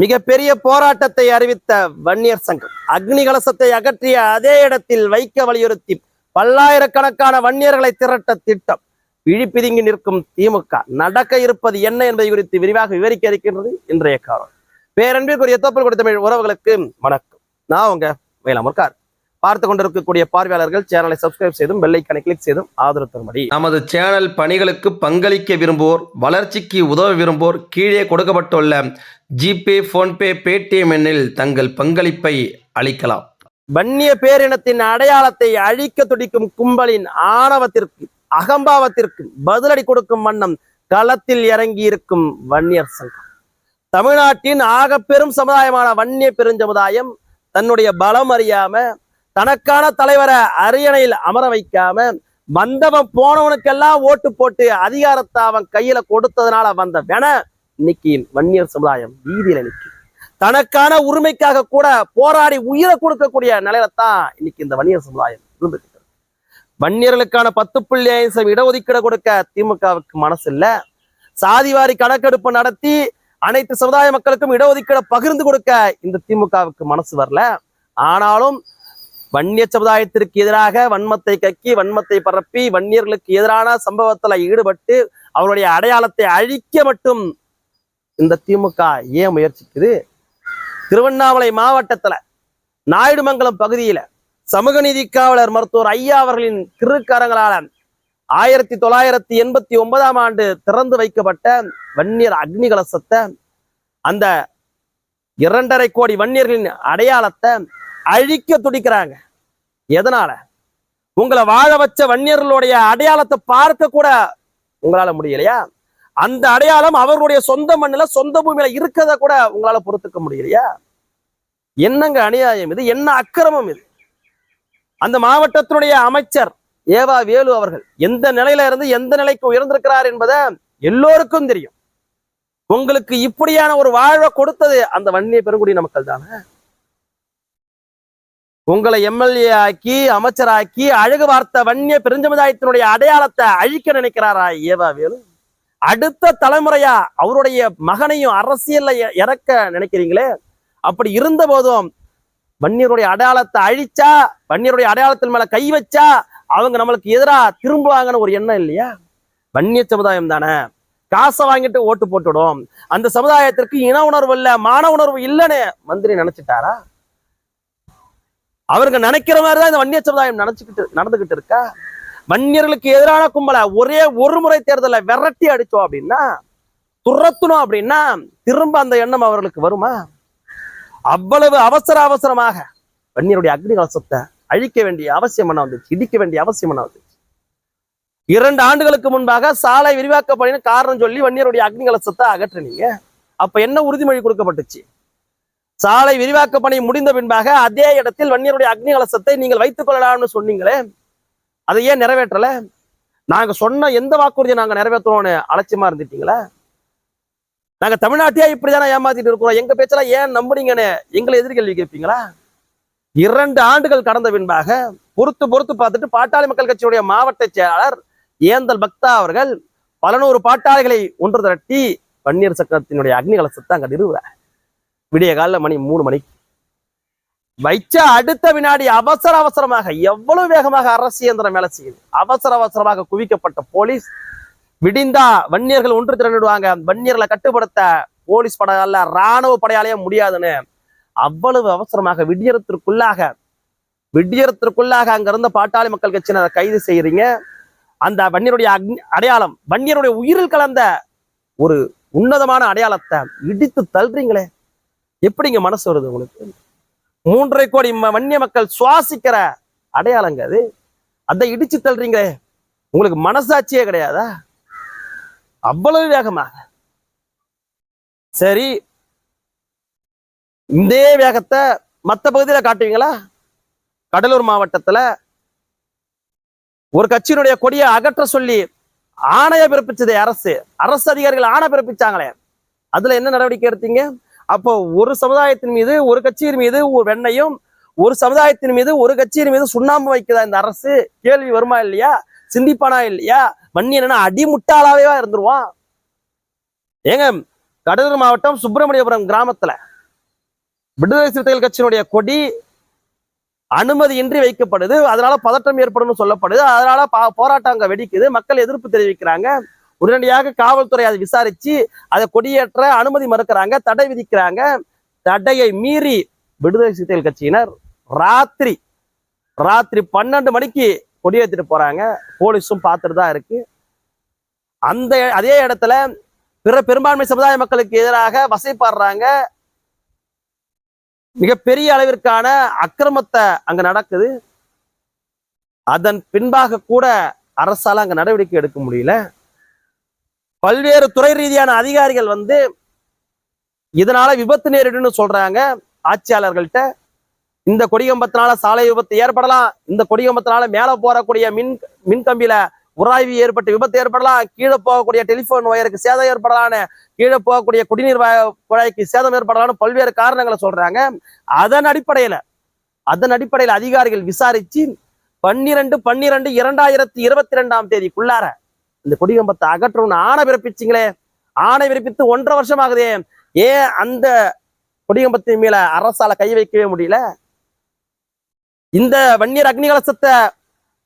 மிகப்பெரிய போராட்டத்தை அறிவித்த வன்னியர் சங்கம். அக்னி கலசத்தை அகற்றிய அதே இடத்தில் வைக்க வலியுறுத்தி பல்லாயிரக்கணக்கான வன்னியர்களை திரட்ட திட்டம். விழிப்பிதுங்கி நிற்கும் திமுக. நடக்க இருப்பது என்ன என்பதை குறித்து விரிவாக விவரிக்க இருக்கின்றது இன்றைய காலம் பேரன்பிற்குரிய தோப்பல் கொடுத்த உறவுகளுக்கு வணக்கம். நான் உங்க வேளாமர்கார் பார்த்து கொண்டிருக்கக்கூடிய பார்வையாளர்கள் சேனலை சப்ஸ்கிரைப் செய்தும் பெல்லைக்கனை கிளிக் செய்தும் ஆதரவு தரும்படி. நமது சேனல் பணிகளுக்கு பங்களிக்க விரும்புவோர் வளர்ச்சிக்கு உதவ விரும்புவோர் கீழே கொடுக்கப்பட்டுள்ள ஜிபே ஃபோன்பே பேடிஎம் எண்ணில் தங்கள் பங்களிப்பை அளிக்கலாம். வன்னிய பேரினத்தின் அடையாளத்தை அழிக்க துடிக்கும் கும்பலின் ஆணவத்திற்கு அகம்பாவத்திற்கு பதிலடி கொடுக்கும் வண்ணம் களத்தில் இறங்கி இருக்கும் வன்னியர் சங்கம். தமிழ்நாட்டின் ஆக பெரும் சமுதாயமான வன்னிய பெருஞ்சமுதாயம் தன்னுடைய பலம் அறியாம தனக்கான தலைவரை அரியணையில் அமர வைக்காம வந்தவன் போனவனுக்கெல்லாம் ஓட்டு போட்டு அதிகாரத்தை அவன் கையில கொடுத்ததுனால வந்த வென இன்னைக்கு வன்னியர் சமுதாயம் வீதியில நிற்கும். தனக்கான உரிமைக்காக கூட போராடி உயிரை கொடுக்கக்கூடிய நிலையில தான் இன்னைக்கு இந்த வன்னியர் சமுதாயம் இருந்துகிட்டு வன்னியர்களுக்கான பத்து புள்ளி ஐந்து சதவீத இடஒதுக்கீடு கொடுக்க திமுகவுக்கு மனசு இல்ல சாதிவாரி கணக்கெடுப்பு நடத்தி அனைத்து சமுதாய மக்களுக்கும் இடஒதுக்கீடு பகிர்ந்து கொடுக்க இந்த திமுகவுக்கு மனசு வரல. ஆனாலும் வன்னிய சமுதாயத்திற்கு எதிராக வன்மத்தை கக்கி வன்மத்தை பரப்பி வன்னியர்களுக்கு எதிரான சம்பவத்துல ஈடுபட்டு அவருடைய அடையாளத்தை அழிக்க மட்டும் இந்த திமுக ஏன் முயற்சிக்குது? திருவண்ணாமலை மாவட்டத்துல நாயுடுமங்கலம் பகுதியில சமூக நீதி காவலர் மருத்துவர் ஐயா அவர்களின் திருக்கரங்களால ஆயிரத்தி தொள்ளாயிரத்தி எண்பத்தி ஒன்பதாம் ஆண்டு திறந்து வைக்கப்பட்ட வன்னியர் அக்னி கலசத்தை அந்த இரண்டரை கோடி வன்னியர்களின் அடையாளத்தை அழிக்க துடிக்கிறாங்க. எதனால? உங்களை வாழ வச்ச வன்னியர்களுடைய அடையாளத்தை பார்க்க கூட உங்களால முடியலையா? அந்த அடையாளம் அவர்களுடைய சொந்த மண்ணுல சொந்த பூமியில இருக்கிறத கூட உங்களால பொறுத்துக்க முடியலையா? என்னங்க அநியாயம் இது? என்ன அக்கிரமம் இது? அந்த மாவட்டத்தினுடைய அமைச்சர் ஏவா வேலு அவர்கள் எந்த நிலையில இருந்து எந்த நிலைக்கு உயர்ந்திருக்கிறார் என்பதை எல்லோருக்கும் தெரியும். உங்களுக்கு இப்படியான ஒரு வாழ்வை கொடுத்தது அந்த வன்னிய பெருங்குடி மக்கள் தானே? உங்களை எம்எல்ஏ ஆக்கி அமைச்சராக்கி அழகு வார்த்த வன்னிய பெருஞ்சமுதாயத்தினுடைய அடையாளத்தை அழிக்க நினைக்கிறாரா ஏவா வேலு? அடுத்த தலைமுறையா அவருடைய மகனையும் அரசியல்ல இறக்க நினைக்கிறீங்களே? அப்படி இருந்த போதும் வன்னியருடைய அடையாளத்தை அழிச்சா வன்னியருடைய அடையாளத்தின் மேல கை வச்சா அவங்க நம்மளுக்கு எதிரா திரும்புவாங்கன்னு ஒரு எண்ணம் இல்லையா? வன்னிய சமுதாயம் தானே. காசை வாங்கிட்டு ஓட்டு போட்டுடும். அந்த சமுதாயத்திற்கு இன உணர்வு இல்ல மான உணர்வு இல்லைன்னு மந்திரி நினைச்சிட்டாரா? அவருங்க நினைக்கிற மாதிரி தான் இந்த வன்னிய சமுதாயம் நினைச்சுக்கிட்டு நடந்துகிட்டு இருக்கா? வன்னியர்களுக்கு எதிரான கும்பலை ஒரே ஒரு முறை தேர்தலை விரட்டி அடிச்சோம் அப்படின்னா துரத்தணும் அப்படின்னா திரும்ப அந்த எண்ணம் அவர்களுக்கு வருமா? அவ்வளவு அவசர அவசரமாக வன்னியருடைய அக்னி கலசத்தை அழிக்க வேண்டிய அவசியம் என்ன வந்துச்சு? இடிக்க வேண்டிய அவசியம் என்ன வந்துச்சு? இரண்டு ஆண்டுகளுக்கு முன்பாக சாலை விரிவாக்க பணின்னு காரணம் சொல்லி வன்னியருடைய அக்னி கலசத்தை அகற்றுனீங்க. அப்ப என்ன உறுதிமொழி கொடுக்கப்பட்டுச்சு? சாலை விரிவாக்க பணி முடிந்த பின்பாக அதே இடத்தில் வன்னியருடைய அக்னி கலசத்தை நீங்கள் வைத்துக் கொள்ளலாம்னு சொன்னீங்களே அதை ஏன் நிறைவேற்றல? நாங்க சொன்ன எந்த வாக்குறுதியை நாங்க நிறைவேற்றுறோம்னு அலட்சியமா இருந்துட்டீங்களா? நாங்க தமிழ்நாட்டையே இப்படிதானே ஏமாத்திட்டு இருக்கிறோம். எங்க பேச்செல்லாம் ஏன் நம்புறீங்கன்னு எங்களை எதிர்கேள்வி கேட்பீங்களா? இரண்டு ஆண்டுகள் கடந்த பின்பாக பொறுத்து பொறுத்து பார்த்துட்டு பாட்டாளி மக்கள் கட்சியுடைய மாவட்ட செயலாளர் ஏந்தல் பக்தா அவர்கள் பல நூறு பாட்டாளிகளை ஒன்று திரட்டி பன்னீர் சக்கரத்தினுடைய அக்னி கலசத்தை அங்க நிறுவுறார். விடிய காலில் மணி மூணு மணிக்கு வைச்ச அடுத்த வினாடி அவசர அவசரமாக எவ்வளவு வேகமாக அரசு இயந்திரம் வேலை செய்யுது. அவசர அவசரமாக குவிக்கப்பட்ட போலீஸ் விடிந்தா வன்னியர்கள் ஒன்று திரண்டுடுவாங்க. வன்னியர்களை கட்டுப்படுத்த போலீஸ் படையால ராணுவ படையாலேயே முடியாதுன்னு அவ்வளவு அவசரமாக விடியறத்திற்குள்ளாக விடியறத்திற்குள்ளாக அங்க இருந்த பாட்டாளி மக்கள் கட்சியினரை கைது செய்யறீங்க. அந்த வன்னியருடைய அக்னி அடையாளம் வன்னியருடைய உயிரில் கலந்த ஒரு உன்னதமான அடையாளத்தை இடித்து தள்ளுறீங்களே. எப்படிங்க மனசு வருது உங்களுக்கு? மூன்றரை கோடி ம- வன்னிய மக்கள் சுவாசிக்கிற அடையாளங்க அது. அதை இடிச்சு தள்ளுறீங்களே. உங்களுக்கு மனசாட்சியே கிடையாதா? அவ்வளவு வேகமாக சரி. இந்த வேகத்தை மத்த பகுதியில காட்டுவீங்களா? கடலூர் மாவட்டத்துல ஒரு கட்சியினுடைய கொடியை அகற்ற சொல்லி ஆணைய பிறப்பிச்சது அரசு. அரசு அதிகாரிகள் ஆணை பிறப்பிச்சாங்களே. அதுல என்ன நடவடிக்கை எடுத்தீங்க? அப்போ ஒரு சமுதாயத்தின் மீது ஒரு கட்சியின் மீது ஒரு வெண்ணையும் ஒரு சமுதாயத்தின் மீது ஒரு கட்சியின் மீது சுண்ணாம்பு வைக்குதா இந்த அரசு? கேள்வி வருமா இல்லையா? சிந்திப்பானா இல்லையா? வன்னியனா அடிமுட்டாளாவேவா இருந்துருவான். ஏங்க கடலூர் மாவட்டம் சுப்பிரமணியபுரம் கிராமத்துல விடுதலை சிறுத்தைகள் கட்சியினுடைய கொடி அனுமதியின்றி வைக்கப்படுது. அதனால பதட்டம் ஏற்படும் சொல்லப்படுது. அதனால பா- போராட்டம் அங்க வெடிக்குது. மக்கள் எதிர்ப்பு தெரிவிக்கிறாங்க. உடனடியாக காவல்துறை அதை விசாரிச்சு அதை கொடியேற்ற அனுமதி மறுக்கிறாங்க தடை விதிக்கிறாங்க. தடையை மீறி விடுதலை சிறுத்தைகள் கட்சியினர் ராத்திரி ராத்திரி பன்னெண்டு மணிக்கு கொடியேற்றிட்டு போறாங்க. போலீஸும் பார்த்துட்டு தான் இருக்கு. அந்த அதே இடத்துல பிற பெரும்பான்மை சமுதாய மக்களுக்கு எதிராக வசைப்பாடுறாங்க. மிகப்பெரிய அளவிற்கான அக்கிரமத்தை அங்க நடக்குது. அதன் பின்பாக கூட அரசால அங்க நடவடிக்கை எடுக்க முடியல. பல்வேறு துறை ரீதியான அதிகாரிகள் வந்து இதனால விபத்து நேரிடுன்னு சொல்றாங்க. ஆட்சியாளர்கள்ட்ட இந்த கொடிகம்பத்தினால சாலை விபத்து ஏற்படலாம் இந்த கொடிகம்பத்தினால மேல போறக்கூடிய மின் மின் கம்பியில உராய்வு ஏற்பட்டு விபத்து ஏற்படலாம் கீழே போகக்கூடிய டெலிபோன் ஒயருக்கு சேதம் ஏற்படலாம்னு கீழே போகக்கூடிய குடிநீர் குழாய்க்கு சேதம் ஏற்படலாம்னு பல்வேறு காரணங்களை சொல்றாங்க. அதன் அடிப்படையில அதன் அடிப்படையில் அதிகாரிகள் விசாரிச்சு பன்னிரண்டு பன்னிரண்டு இரண்டாயிரத்தி இருபத்தி ரெண்டாம் தேதிக்குள்ளார இந்த கொடிகம்பத்தை அகற்றணும்னு ஆணை பிறப்பிச்சிங்களே. ஆணை பிறப்பித்து ஒன்றரை வருஷம் ஆகுதே ஏன் அந்த கொடிகம்பத்தின் மேல அரசால கை வைக்கவே முடியல? இந்த வன்னியர் அக்னி கலசத்தை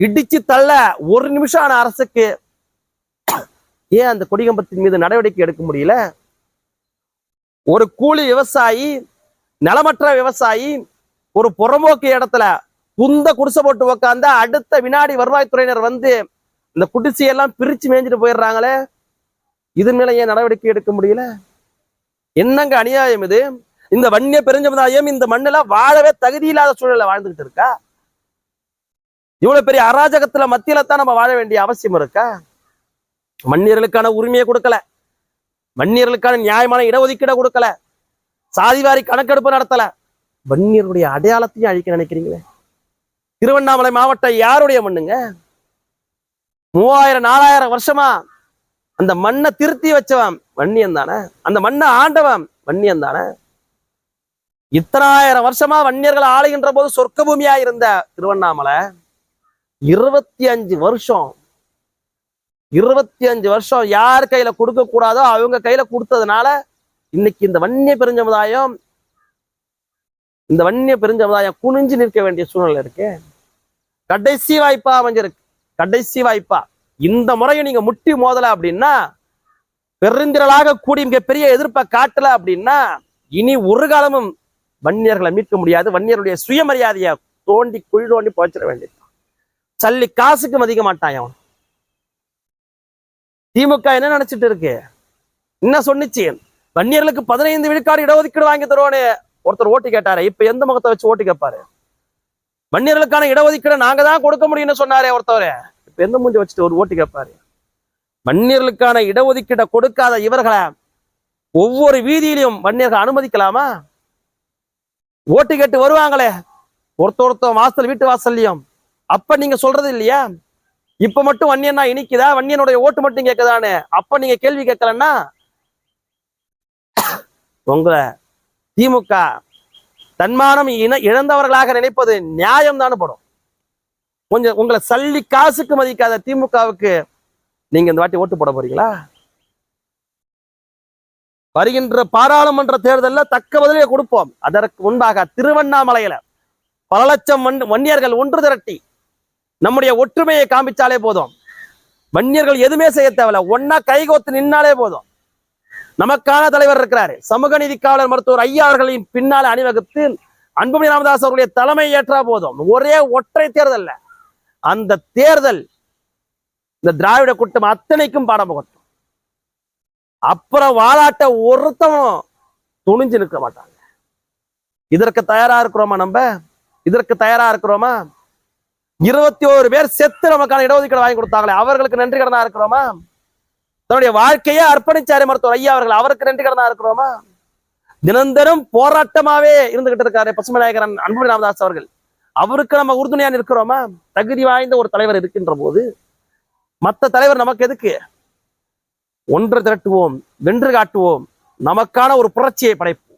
இடிச்சு தள்ள ஒரு நிமிஷம் ஆன அரசுக்கு ஏன் அந்த கொடிகம்பத்தின் மீது நடவடிக்கை எடுக்க முடியல? ஒரு கூலி விவசாயி நிலமற்ற விவசாயி ஒரு புறம்போக்கு இடத்துல புந்த குடிசை போட்டு உக்காந்தா அடுத்த வினாடி வருவாய்த்துறையினர் வந்து இந்த குடிசையெல்லாம் பிரிச்சு மேய்ஞ்சிட்டு போயிடுறாங்களே இது மேல ஏன் நடவடிக்கை எடுக்க முடியல? என்னங்க அநியாயம் இது? இந்த வன்னிய பெருஞ்சமுதாயம் இந்த மண்ணுல வாழவே தகுதி இல்லாத சூழல்ல வாழ்ந்துகிட்டு இருக்கா? இவ்வளவு பெரிய அராஜகத்துல மத்தியில தான் நம்ம வாழ வேண்டிய அவசியம் இருக்கா? மன்னியர்களுக்கான உரிமையை கொடுக்கல. வன்னியர்களுக்கான நியாயமான இடஒதுக்கீடை கொடுக்கல. சாதிவாரி கணக்கெடுப்பு நடத்தல. வன்னியர்களுடைய அடையாளத்தையும் அழிக்க நினைக்கிறீங்களே? திருவண்ணாமலை மாவட்டம் யாருடைய மண்ணுங்க? மூவாயிரம் நாலாயிரம் வருஷமா அந்த மண்ணை திருத்தி வச்சவன் வன்னியன் தானே? அந்த மண்ணை ஆண்டவன் வன்னியன் தானே? இத்தனாயிரம் வருஷமா வன்னியர்கள் ஆளுகின்ற போது சொர்க்க பூமியா இருந்த திருவண்ணாமலை இருபத்தி அஞ்சு வருஷம் இருபத்தி அஞ்சு வருஷம் யார் கையில கொடுக்க கூடாதோ அவங்க கையில கொடுத்ததுனால இன்னைக்கு இந்த வன்னிய பெருஞ்சமுதாயம் இந்த வன்னிய பெருஞ்சமுதாயம் குனிஞ்சு நிற்க வேண்டிய சூழ்நிலை இருக்கு. கடைசி வாய்ப்பா அமைஞ்சிருக்கு. கடைசி வாய்ப்பா. இந்த முறையை நீங்க முட்டி மோதல அப்படின்னா பெருந்திரளாக கூடி மிகப்பெரிய எதிர்ப்பை காட்டல அப்படின்னா இனி ஒரு காலமும் வன்னியர்களை மீட்க முடியாது. வன்னியருடைய சுயமரியாதையை தோண்டி குழி தோண்டி புதைச்சிட வேண்டியது சல்லி காசுக்கு மதிக்க மாட்டான் அவன். திமுக என்ன நினைச்சிட்டு இருக்கு? என்ன சொன்னிச்சு? வன்னியர்களுக்கு பதினைந்து விழுக்காடு இடஒதுக்கீடு வாங்கி தருவோன்னு ஒருத்தர் ஓட்டு கேட்டாரு. இப்ப எந்த முகத்தை வச்சு ஓட்டு கேட்பாரு? மன்னியர்களுக்கான இடஒதுக்கீடு நாங்க தான் கொடுக்க முடியும்னு சொன்னாரே ஒருத்தவரு. இப்ப எந்த மூஞ்சி வச்சுட்டு ஒரு ஓட்டு கேட்பாரு மன்னியர்களுக்கான இடஒதுக்கீடை கொடுக்காத இவர்களை ஒவ்வொரு வீதியிலும் வன்னியர்கள் அனுமதிக்கலாமா? ஓட்டு கேட்டு வருவாங்களே. ஒருத்த ஒருத்தன் வாசல் வீட்டு வாசல்லையும். அப்ப நீங்க சொல்றது இல்லையா? இப்ப மட்டும் வன்னியனா இனிக்குதா? வன்னியனுடைய ஓட்டு மட்டும் கேட்குதான்னு அப்ப நீங்க கேள்வி கேட்கலன்னா உங்களை திமுக தன்மானம் இன இழந்தவர்களாக நினைப்பது நியாயம் தானே படும். கொஞ்சம் உங்களை சல்லி காசுக்கு மதிக்காத திமுகவுக்கு நீங்க இந்த வாட்டி ஓட்டு போட போறீங்களா? வருகின்ற பாராளுமன்ற தேர்தலில் தக்க பதிலே கொடுப்போம். அதற்கு முன்பாக திருவண்ணாமலையில பல லட்சம் வன்- வன்னியர்கள் ஒன்று திரட்டி நம்முடைய ஒற்றுமையை காமிச்சாலே போதும். வன்னியர்கள் எதுவுமே செய்ய தேவையில்ல. ஒன்னா கைகோத்து நின்னாலே போதும். நமக்கான தலைவர் இருக்கிறாரு. சமூக நீதிக்காவலர் மருத்துவர் ஐயா அவர்களின் பின்னால அணிவகுத்து அன்புமணி ராமதாஸ் அவர்களுடைய தலைமை ஏற்றா போதும். ஒரே ஒற்றை தேர்தல் அந்த தேர்தல் இந்த திராவிட கூட்டம் அத்தனைக்கும் பாடம் புகட்டும். அப்புறம் வாலாட்ட ஒருத்தவனும் துணிஞ்சு நிற்க மாட்டாங்க. இதற்கு தயாரா இருக்கிறோமா நம்ம? இதற்கு தயாரா இருக்கிறோமா? இருபத்தி ஓரு பேர் செத்து நமக்கான இடஒதுக்கீடு வாங்கி கொடுத்தாங்களே. அவர்களுக்கு நன்றி கடனா இருக்கிறோமா? தன்னுடைய வாழ்க்கையே அர்ப்பணிச்சாரு மருத்துவர் ஐயா அவர்கள். அவருக்கு நன்றி கடனா இருக்கிறோமா? தினந்தரும் போராட்டமாவே இருந்துகிட்டு இருக்காரு பசுமை நாயகரன் அன்புமணி ராமதாஸ் அவர்கள். அவருக்கு நம்ம உறுதுணையா நிற்கிறோமா? தகுதி வாய்ந்த ஒரு தலைவர் இருக்கின்ற போது மத்த தலைவர் நமக்கு எதுக்கு? ஒன்று திரட்டுவோம் வென்று காட்டுவோம் நமக்கான ஒரு புரட்சியை படைப்போம்.